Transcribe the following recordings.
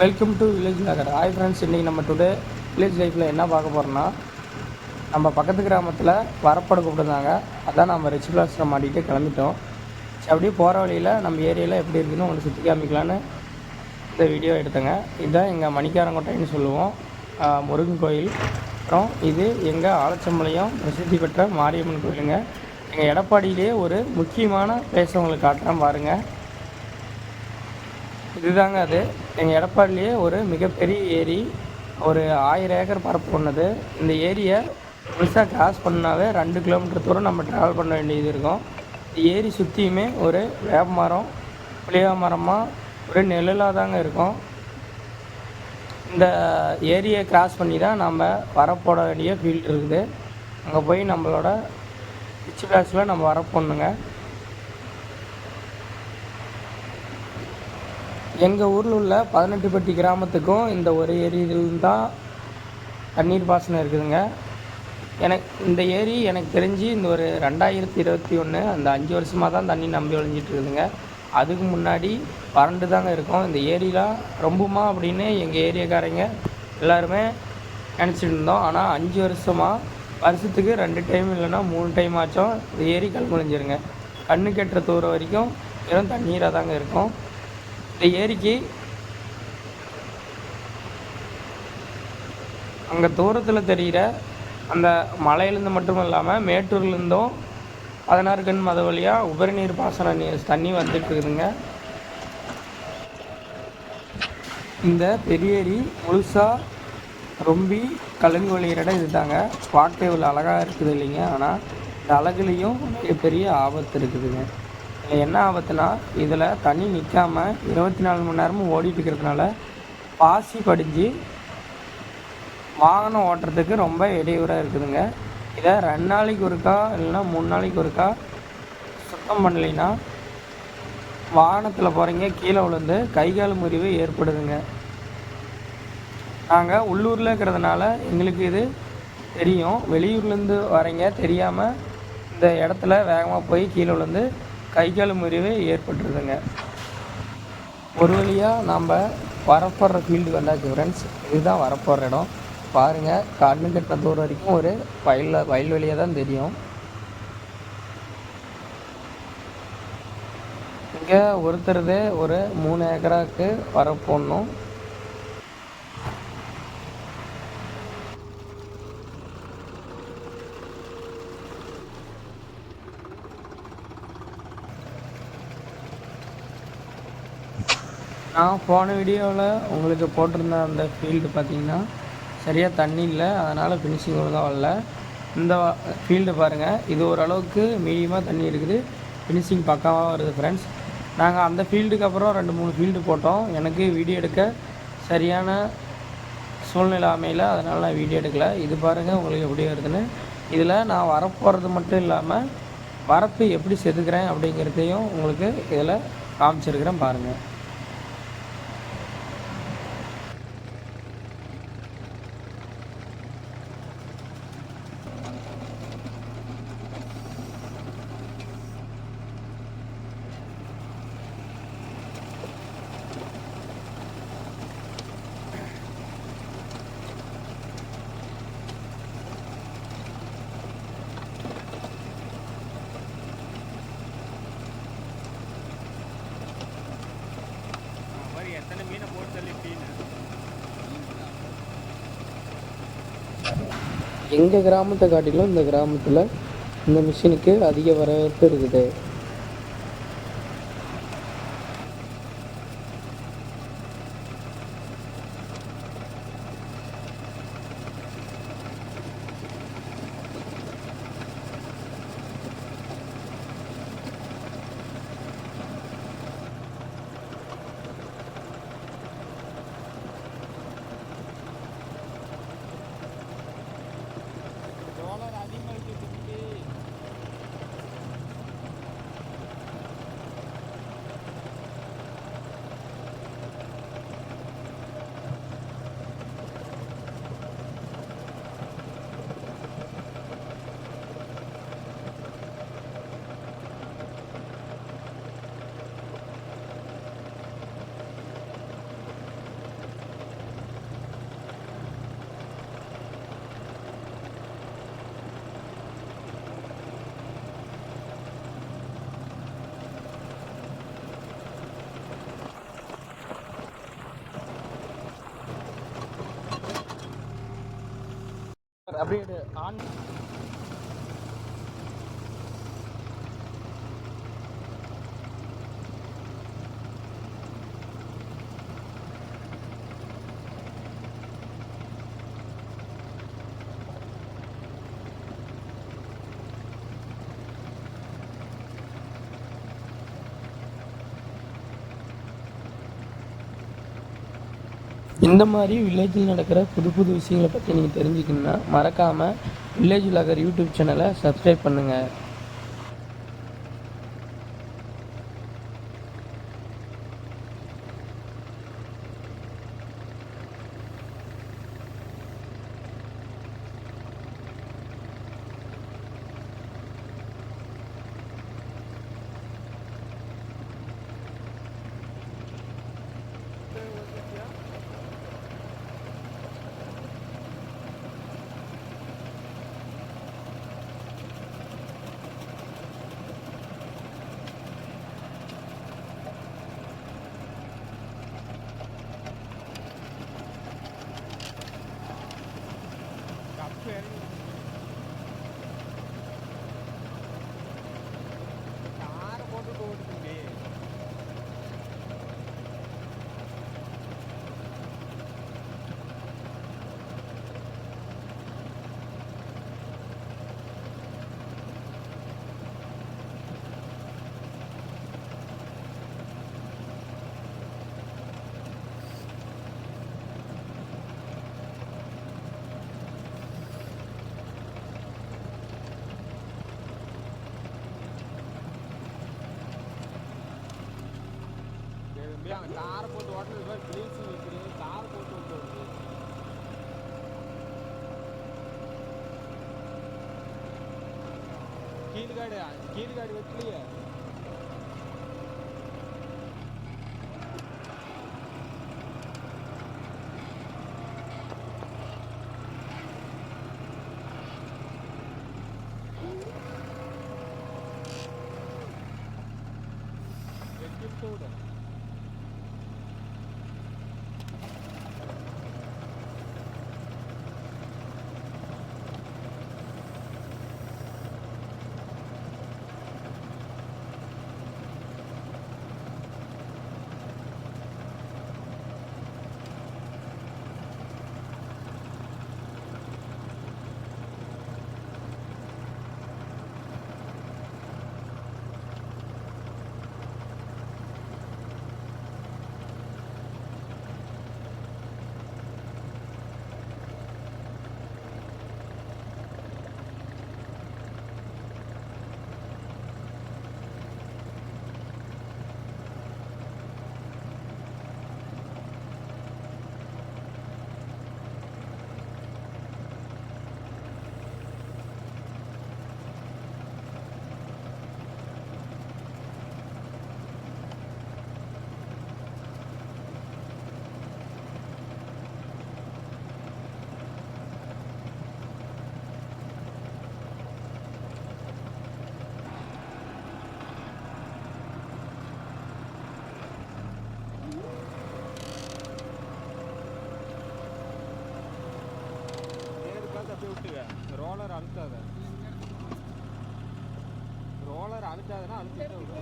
Welcome to village நகர் hi friends இன்றைக்கி நம்ம டுடே வில்லேஜ் லைஃப்பில் என்ன பார்க்க போகிறோம்னா நம்ம பக்கத்து கிராமத்தில் வரப்பட கூப்பிட்டுருந்தாங்க. அதான் நம்ம ரிச் பிளாஸில் மாட்டிகிட்டு கிளம்பிட்டோம். சரி அப்படியே போகிற வழியில் நம்ம ஏரியாவில் எப்படி இருக்குன்னு உங்களுக்கு சுற்றி காமிக்கலான்னு இந்த வீடியோ எடுத்தேங்க. இதுதான் எங்கள் மணிக்காரங்கோட்டைன்னு சொல்லுவோம். முருகன் கோயில். அப்புறம் இது எங்கள் ஆலச்சம்பளையம் பிரசித்தி பெற்ற மாரியம்மன் கோயிலுங்க. எங்கள் எடப்பாடியிலே ஒரு முக்கியமான பிளேஸ் உங்களுக்கு காட்டுறேன் பாருங்கள் இதுதாங்க அது. எங்கள் எடப்பாடிலேயே ஒரு மிகப்பெரிய ஏரி ஒரு ஆயிரம் ஏக்கர் பரப்பு கொண்டது இந்த ஏரியை முழுசாக கிராஸ் பண்ணாவே ரெண்டு கிலோமீட்டர் தூரம் நம்ம ட்ராவல் பண்ண வேண்டியது இருக்கும். இந்த ஏரி சுற்றியுமே ஒரு வேப்ப மரம் புளிய மரமாக ஒரு நிழலாக தாங்க இருக்கும். இந்த ஏரியை கிராஸ் பண்ணி தான் நம்ம வரப்போட வேண்டிய ஃபீல்டு இருக்குது. அங்கே போய் நம்மளோட பிச்சு பிளாஸில் நம்ம வரப்போடணுங்க எங்கள் ஊரில் உள்ள பதினெட்டுப்பட்டி கிராமத்துக்கும் இந்த ஒரு ஏரியிலிருந்து தான் தண்ணீர் பாசனம் இருக்குதுங்க. எனக்கு இந்த ஏரி எனக்கு தெரிஞ்சு இந்த ஒரு ரெண்டாயிரத்தி இருபத்தி ஒன்று அந்த அஞ்சு வருஷமாக தான் தண்ணி நம்பி ஒழிஞ்சிட்டு இருக்குதுங்க. அதுக்கு முன்னாடி வறண்டு தாங்க இருக்கும். இந்த ஏரியெலாம் ரொம்பமா அப்படின்னு எங்கள் ஏரியாக்காரங்க எல்லாருமே நினச்சிட்டு இருந்தோம். ஆனால் அஞ்சு வருஷமாக வருஷத்துக்கு ரெண்டு டைம் இல்லைன்னா மூணு டைம் ஆச்சும் இந்த ஏரி கல்முழிஞ்சிருங்க கண்ணு கெட்டுற தூரம் வரைக்கும் வெறும் தண்ணீராக தாங்க இருக்கும். இந்த ஏரிக்கு அங்கே தூரத்தில் தெரிகிற அந்த மலையிலேருந்து மட்டும் இல்லாமல் மேட்டூர்லேருந்தும் பதினாறு கண் மத வழியாக உபரி நீர் பாசன நீர் தண்ணி வந்துட்டு இருக்குதுங்க. இந்த பெரிய ஏரி முழுசாக ரொம்பி கழுங்கு வழிகிற இடம் இதுதாங்க. பார்க்க இவ்வளோ அழகாக இருக்குது இல்லைங்க. ஆனால் இந்த அழகுலேயும் பெரிய ஆபத்து இருக்குதுங்க. என்ன ஆபத்துனா இதில் தண்ணி நிற்காம இருபத்தி நாலு மணி நேரமும் ஓடிட்டு இருக்கிறதுனால பாசி படிஞ்சு வாகனம் ஓட்டுறதுக்கு ரொம்ப இடையூறாக இருக்குதுங்க. இதை ரெண்டு நாளைக்கு ஒருக்கா இல்லைன்னா மூணு நாளைக்கு ஒருக்கா சுத்தம் பண்ணலைன்னா வாகனத்தில் போகிறீங்க கீழே விழுந்து கை கால் முறிவு ஏற்படுதுங்க. நாங்கள் உள்ளூரில் இருக்கிறதுனால எங்களுக்கு இது தெரியும். வெளியூர்லேருந்து வரீங்க தெரியாமல் இந்த இடத்துல வேகமாக போய் கீழே விழுந்து கை கால் முறிவு ஏற்பட்டுருதுங்க. ஒரு வழியாக நாம் வரப்படுற ஃபீல்டுக்கு வந்தாச்சு ஃப்ரெண்ட்ஸ் இதுதான் வரப்போகிற இடம். பாருங்கள் கண்ணு கட்டின தூரம் வரைக்கும் ஒரு வயலில் வயல்வெளியாக தான் தெரியும். இங்கே ஒருத்தருதே ஒரு மூணு ஏக்கராவுக்கு வரப்போடணும். நான் போன வீடியோவில் உங்களுக்கு போட்டிருந்த அந்த ஃபீல்டு பார்த்தீங்கன்னா சரியாக தண்ணி இல்லை அதனால் ஃபினிஷிங் ஒழுங்காக வரல. இந்த ஃபீல்டு பாருங்கள் இது ஓரளவுக்கு மீடியமாக தண்ணி இருக்குது. ஃபினிஷிங் பக்காவாக வருது ஃப்ரெண்ட்ஸ் நாங்கள் அந்த ஃபீல்டுக்கு அப்புறம் ரெண்டு மூணு ஃபீல்டு போட்டோம். எனக்கு வீடியோ எடுக்க சரியான சூழ்நிலை அமையல அதனால் நான் வீடியோ எடுக்கல. இது பாருங்கள் உங்களுக்கு எப்படி வருதுன்னு. இதில் நான் வரப்போகிறது மட்டும் இல்லாமல் வரப்பு எப்படி செதுக்கிறேன் அப்படிங்கிறதையும் உங்களுக்கு இதில் காமிச்சிருக்கிறேன் பாருங்கள் எங்கள் கிராமத்தை காட்டிலும் இந்த கிராமத்தில் இந்த மிஷினுக்கு அதிக வரவேற்பு இருக்குது. அப்படின்னு ஆண் இந்த மாதிரி வில்லேஜில் நடக்கிற புது புது விஷயங்களை பற்றி நீங்கள் தெரிஞ்சுக்கணுன்னா மறக்காமல் வில்லேஜ் விலாகர் யூடியூப் சேனலை சப்ஸ்கிரைப் பண்ணுங்கள் कील गाडी कील गाडी घेतली आहे Thank you. ரோலர் அழுத்தாத. ரோலர் அழுத்தாதுன்னா அழுத்திட்டு விடு.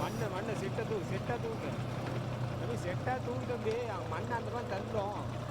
மண்ணை மண்ணை செட்டை தூ செட்டா தூக்கு. தம்பி செட்டா தூக்கு தம்பி. மண்ணை அந்த மாதிரி தள்ளும்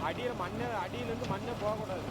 அடியில் மண்ணை அடியிலேருந்து மண்ணே போகக்கூடாது.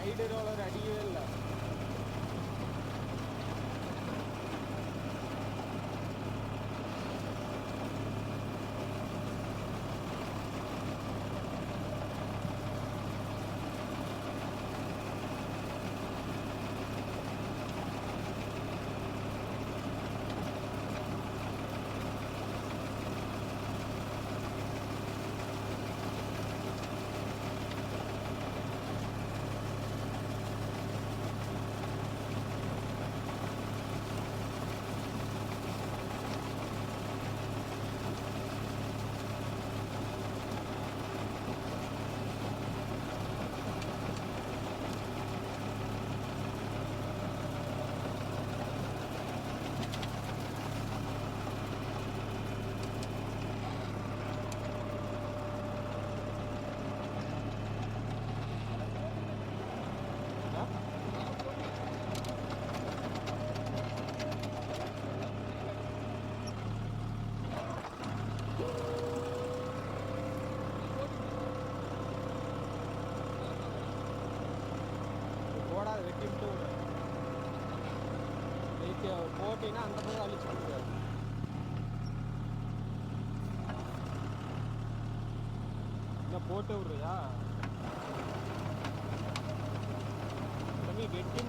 സൈഡ് ഒരു അടിയല്ല விட்டு விடு வெயிட்டு போட்டினா அந்த பக்கம் அழிச்சு விடுங்க என்ன போட்டு விடுறியா? தம்பி வெட்டி